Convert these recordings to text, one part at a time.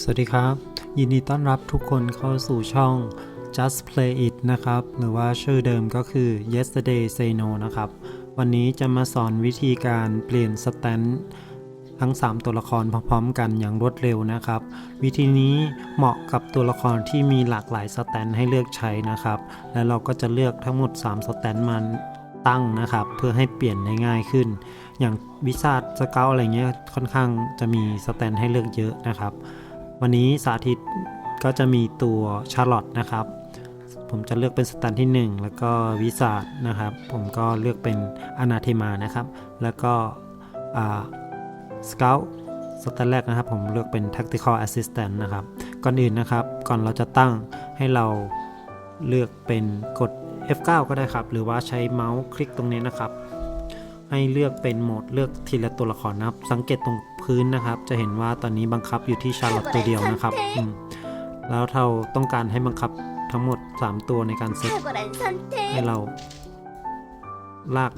สวัสดีครับ ยินดีต้อนรับทุกคนเข้าสู่ช่อง just play it นะครับ หรือว่าชื่อเดิมก็คือ yesterday say no นะครับ วันนี้จะมาสอนวิธีการเปลี่ยนสแตนทั้ง 3 ตัวละครพร้อมๆกันอย่างรวดเร็วนะครับ วิธีนี้เหมาะกับตัวละครที่มีหลากหลายสแตนให้เลือกใช้นะครับ และเราก็จะเลือกทั้งหมด 3 สแตนมาตั้งนะครับ เพื่อให้เปลี่ยนได้ง่ายขึ้น อย่างวิซาสเกลอะไรเงี้ยค่อนข้างจะมีสแตนให้เลือกเยอะนะครับ วันนี้สาธิตก็จะมีตัวชาร์ลอตนะครับ ผมจะเลือกเป็นสแตนที่ 1 แล้วก็วิสาดนะครับ ผมก็เลือกเป็นอนาเทมานะครับ แล้วก็สเกลสแตนแรกนะครับ ผมเลือกเป็น tactical assistant นะครับ ก่อนอื่นนะครับ ก่อนเราจะตั้งให้เราเลือกเป็นกด F9 ก็ได้ครับ หรือว่าใช้เมาส์คลิกตรงนี้นะครับ ให้เลือกเป็นโหมดเลือกทีละตัวละครนะครับ สังเกตตรง พื้นนะครับ จะเห็นว่าตอนนี้บังคับอยู่ที่ชาร์ลอตตัวเดียวนะครับแล้วเราต้องการให้บังคับทั้งหมด 3 ตัวในการเซตให้เรา ลาก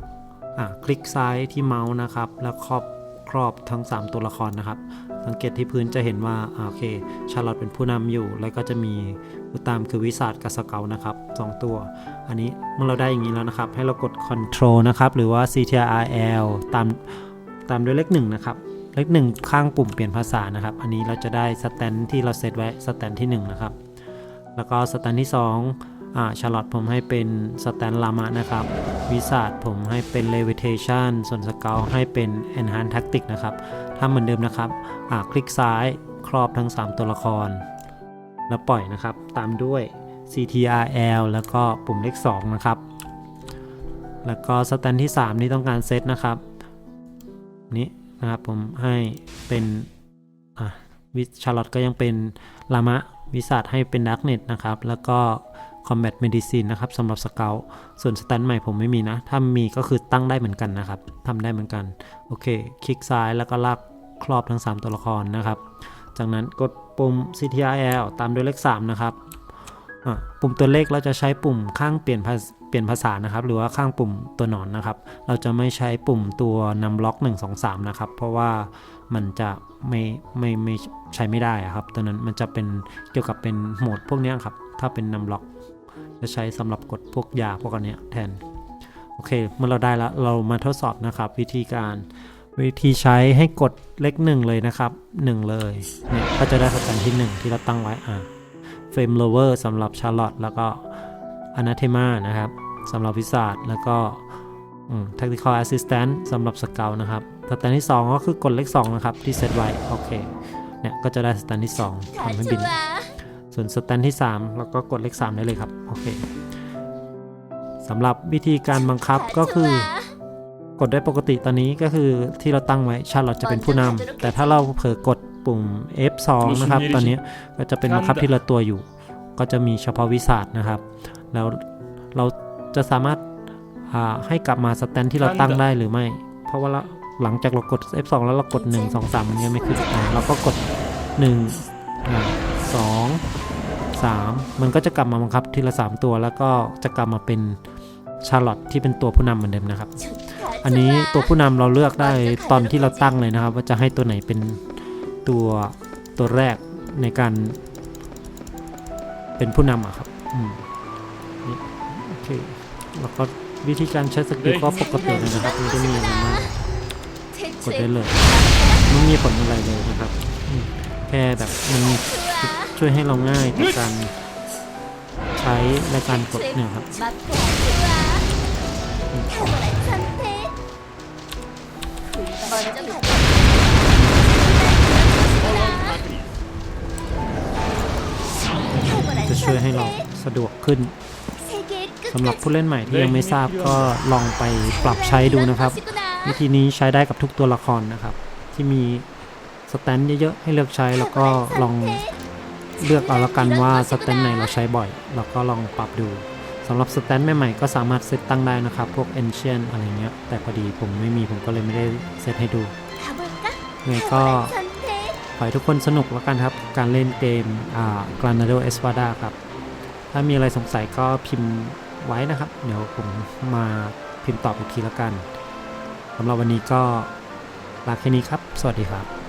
คลิกซ้ายที่เมาส์นะครับ แล้วครอบครอบทั้ง 3 ตัวละครนะครับ สังเกตที่พื้นจะเห็นว่าโอเค ชาร์ลอตเป็นผู้นำอยู่ แล้วก็จะมีอุตตามคือวิสาดกับสเกลนะครับ 2 ตัว อันนี้เมื่อเราได้อย่างนี้แล้วนะครับ ให้เรากด Control นะครับ หรือว่า CTRL ตามตามด้วยเลขหนึ่งนะครับ เลขหนึ่งข้างปุ่มเปลี่ยนภาษานะครับ อันนี้เราจะได้สแตนที่เราเซตไว้สแตนที่1นะครับ แล้วก็สแตนที่2อ่าชาร์ลอตผมให้เป็นสแตนลามะนะครับ วิสาดผมให้เป็น levitation ส่วนสเกลให้เป็น enhance tactic นะครับถ้าเหมือนเดิมนะครับอ่าคลิกซ้ายครอบทั้ง 3 ตัวละคร แล้วปล่อยนะครับ ตามด้วย CTRL แล้วก็ปุ่มเลข2นะครับ แล้วก็สแตนที่ 3 นี่ต้องการเซตนะครับ นี่ นะครับผมให้เป็นอะวิชาร์ลอตก็ยังเป็นลามะวิสัทให้เป็นดักเน็ตนะครับ แล้วก็ Combat Medicine นะครับสำหรับสเกลส่วนสแตนใหม่ผมไม่มีนะ ถ้ามีก็คือตั้งได้เหมือนกันนะครับทำได้เหมือนกัน โอเค คลิกซ้ายแล้วก็ลากครอบทั้ง 3 ตัวละครนะครับ จากนั้นกดปุ่ม CTRL ตามด้วยเลข 3 นะครับ ปุ่มตัวเลขเราจะใช้ปุ่มข้างเปลี่ยนภาเปลี่ยนภาษานะครับ หรือว่าข้างปุ่มตัวหนอนนะครับ เราจะไม่ใช้ปุ่มตัวนำล็อก 1 2 3 นะครับ เพราะว่ามันจะไม่ไม่ไม่ใช้ไม่ได้ครับตัวนั้นมันจะเป็นเกี่ยวกับเป็นโหมดพวกนี้ครับ ถ้าเป็นนำล็อก จะใช้สำหรับกดพวกยาพวกอันนี้แทน โอเค เมื่อเราได้แล้วเรามาทดสอบนะครับ วิธีการวิธีใช้ให้กดเลขหนึ่งเลยนะครับหนึ่งเลยเนี่ยก็จะได้สแตนที่หนึ่งที่เราตั้งไว้อ่า เฟมโลเวอร์สำหรับชาร์ลอตแล้วก็อนาเทมานะครับสำหรับวิสาดแล้วก็ tactical assistant สำหรับสเกลนะครับสแตนที่ 2 ก็คือกดเลข 2 นะครับ ที่เซตไว้ โอเค เนี่ยก็จะได้สแตนที่ 2ทำให้บิน ส่วนสแตนที่ 3 แล้วก็กดเลข 3 ได้เลยครับ โอเคสำหรับวิธีการบังคับก็คือกดได้ปกติตอนนี้ก็คือที่เราตั้งไว้ชาร์ลอตจะเป็นผู้นำแต่ถ้าเราเผลอกด ปุ่ม F2 นะครับ ตอนนี้ก็จะเป็นบังคับทีละตัวอยู่ ก็จะมีเฉพาะวิสัทนะครับ แล้วเราจะสามารถให้กลับมาสแตนที่เราตั้งได้หรือไม่ เพราะว่าหลังจากเรากด F2 แล้วเรากด 1 2 3มันยังไม่ขึ้นเราก็กด 1 2 3 มันก็จะกลับมาบังคับทีละ 3 ตัว แล้วก็จะกลับมาเป็นชาร์ลอตที่เป็นตัวผู้นำเหมือนเดิมนะครับ อันนี้ตัวผู้นำเราเลือกได้ตอนที่เราตั้งเลยนะครับ ว่าจะให้ตัวไหนเป็น ตัวตัวแรกในการเป็นผู้นำอะครับอืมโอเคแล้วก็วิธีการใช้สกิลก็ปกติเลยนะครับไม่ได้มีอะไรมากกดได้เลยไม่มีผลอะไรเลยนะครับแค่แบบมันช่วยให้เราง่ายในการใช้ในการกดเนี่ยครับอ ช่วยให้เราสะดวกขึ้นสำหรับผู้เล่นใหม่ที่ยังไม่ทราบก็ลองไปปรับใช้ดูนะครับ วิธีนี้ใช้ได้กับทุกตัวละครนะครับ ที่มีสแตนเยอะๆให้เลือกใช้แล้วก็ลองเลือกเอาละกันว่าสแตนไหนเราใช้บ่อยเราก็ลองปรับดูสำหรับสแตนใหม่ๆก็สามารถเซตตั้งได้นะครับ พวก Ancient อะไรเงี้ยแต่พอดีผมไม่มีผมก็เลยไม่ได้เซตให้ดูไงก็ ขอให้ทุกคนสนุกแล้วกันครับ การเล่นเกมอ่า Granado Espada ครับ ถ้ามีอะไรสงสัยก็พิมพ์ไว้นะครับ เดี๋ยวผมมาพิมพ์ตอบอีกทีแล้วกันสำหรับวันนี้ก็ลาแค่นี้ครับ สวัสดีครับ